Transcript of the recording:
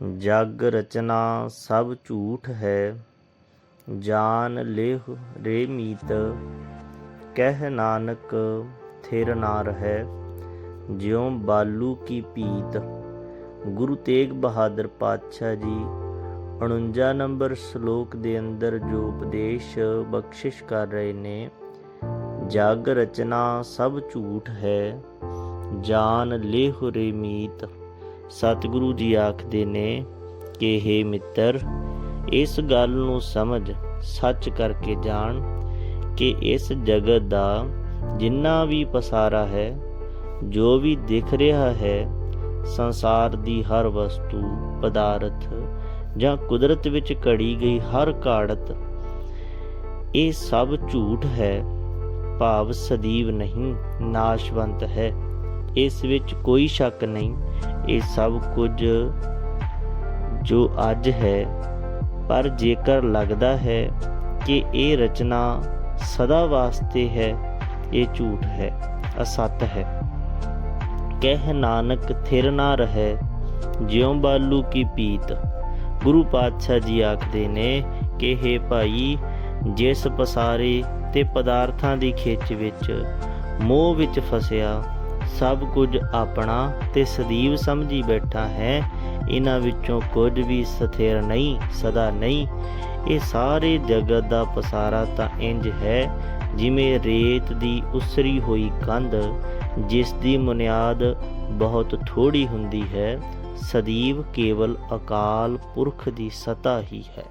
ਜਗ ਰਚਨਾ ਸਭ ਝੂਠ ਹੈ, ਜਾਨ ਲੇਹ ਰੇ ਮੀਤ, ਕਹਿ ਨਾਨਕ ਥਿਰ ਨਾ ਰਹੈ, ਜਿਉ ਬਾਲੂ ਕੀ ਪੀਤ। ਗੁਰੂ ਤੇਗ ਬਹਾਦਰ ਪਾਤਸ਼ਾਹ ਜੀ 49 ਨੰਬਰ ਸ਼ਲੋਕ ਦੇ ਅੰਦਰ ਜੋ ਉਪਦੇਸ਼ ਬਖਸ਼ਿਸ਼ ਕਰ ਰਹੇ ਨੇ, ਜਗ ਰਚਨਾ ਸਭ ਝੂਠ ਹੈ, ਜਾਨ ਲੇਹ ਰੇ ਮੀਤ। ਸਤਿਗੁਰੂ ਜੀ ਆਖਦੇ ਨੇ ਕਿ हे ਮਿੱਤਰ, ਇਸ ਗੱਲ ਨੂੰ ਸਮਝ, ਸੱਚ ਕਰਕੇ ਜਾਣ ਕਿ ਇਸ ਜਗਤ ਦਾ ਜਿੰਨਾ ਵੀ ਪਸਾਰਾ ਹੈ, ਜੋ ਵੀ ਦਿਖ ਰਿਹਾ ਹੈ, ਸੰਸਾਰ ਦੀ ਹਰ ਵਸਤੂ, ਪਦਾਰਥ ਜਾਂ ਕੁਦਰਤ ਵਿੱਚ ਘੜੀ ਗਈ ਹਰ ਘਾੜਤ ਇਹ ਸਭ ਝੂਠ ਹੈ, ਭਾਵ ਸਦੀਵ ਨਹੀਂ, ਨਾਸ਼ਵੰਤ ਹੈ। ਇਸ ਵਿੱਚ ਕੋਈ ਸ਼ੱਕ ਨਹੀਂ, ਇਹ ਸਭ ਕੁਝ ਜੋ ਅੱਜ ਹੈ। ਪਰ ਜੇਕਰ ਲੱਗਦਾ ਹੈ ਕਿ ਇਹ ਰਚਨਾ ਸਦਾ ਵਾਸਤੇ ਹੈ, ਇਹ ਝੂਠ ਹੈ ਅਸਤ ਹੈ। ਕਹਿ ਨਾਨਕ, ਥਿਰ ਨਾ ਰਹੇ, ਜਿਉ ਬਾਲੂ ਕੀ ਪੀਤ। ਗੁਰੂ ਪਾਤਸ਼ਾਹ ਜੀ ਆਖਦੇ ਨੇ ਕਿ हे ਭਾਈ, ਜਿਸ ਪਸਾਰੇ ਤੇ ਪਦਾਰਥਾਂ ਦੀ ਖਿੱਚ ਵਿੱਚ ਮੋਹ ਵਿੱਚ ਫਸਿਆ ਸਭ ਕੁਝ ਆਪਣਾ ਤੇ ਸਦੀਵ ਸਮਝੀ ਬੈਠਾ ਹੈ। ਇਹਨਾਂ ਵਿੱਚੋਂ ਕੁਝ ਵੀ ਸਥਿਰ ਨਹੀਂ, ਸਦਾ ਨਹੀਂ। ਇਹ ਸਾਰੇ ਜਗਤ ਦਾ ਪਸਾਰਾ ਤਾਂ ਇੰਜ ਹੈ, ਜਿਵੇਂ ਰੇਤ ਦੀ ਉਸਰੀ ਹੋਈ ਕੰਧ, ਜਿਸ ਦੀ ਬੁਨਿਆਦ ਬਹੁਤ ਥੋੜੀ ਹੁੰਦੀ ਹੈ। ਸਦੀਵ ਕੇਵਲ ਅਕਾਲ ਪੁਰਖ ਦੀ ਸਤਾ ਹੀ ਹੈ।